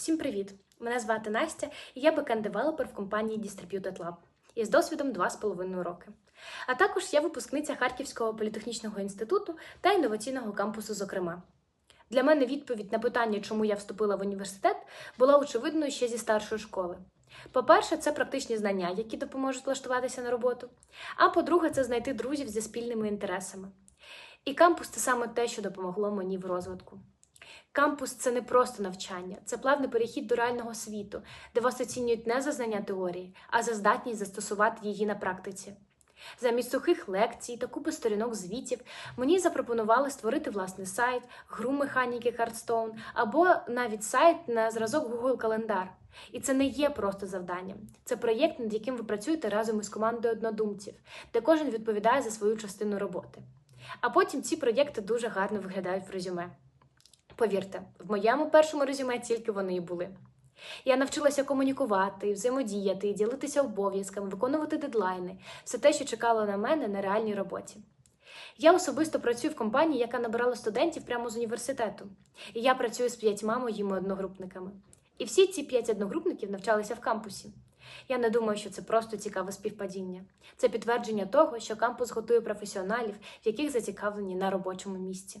Всім привіт! Мене звати Настя, і я бекенд-девелопер в компанії Distributed Lab із досвідом 2,5 роки. А також я випускниця Харківського політехнічного інституту та інноваційного кампусу, зокрема. Для мене відповідь на питання, чому я вступила в університет, була очевидною ще зі старшої школи. По-перше, це практичні знання, які допоможуть влаштуватися на роботу. А по-друге, це знайти друзів зі спільними інтересами. І кампус це саме те, що допомогло мені в розвитку. Кампус це не просто навчання, це плавний перехід до реального світу, де вас оцінюють не за знання теорії, а за здатність застосувати її на практиці. Замість сухих лекцій та купи сторінок звітів мені запропонували створити власний сайт, гру механіки Hearthstone або навіть сайт на зразок Google Календар. І це не є просто завданням. Це проєкт, над яким ви працюєте разом із командою однодумців, де кожен відповідає за свою частину роботи. А потім ці проєкти дуже гарно виглядають в резюме. Повірте, в моєму першому резюме тільки вони і були. Я навчилася комунікувати, взаємодіяти, ділитися обов'язками, виконувати дедлайни, все те, що чекало на мене на реальній роботі. Я особисто працюю в компанії, яка набирала студентів прямо з університету, і я працюю з п'ятьма моїми одногрупниками. І всі ці п'ять одногрупників навчалися в кампусі. Я не думаю, що це просто цікаве співпадіння. Це підтвердження того, що кампус готує професіоналів, в яких зацікавлені на робочому місці.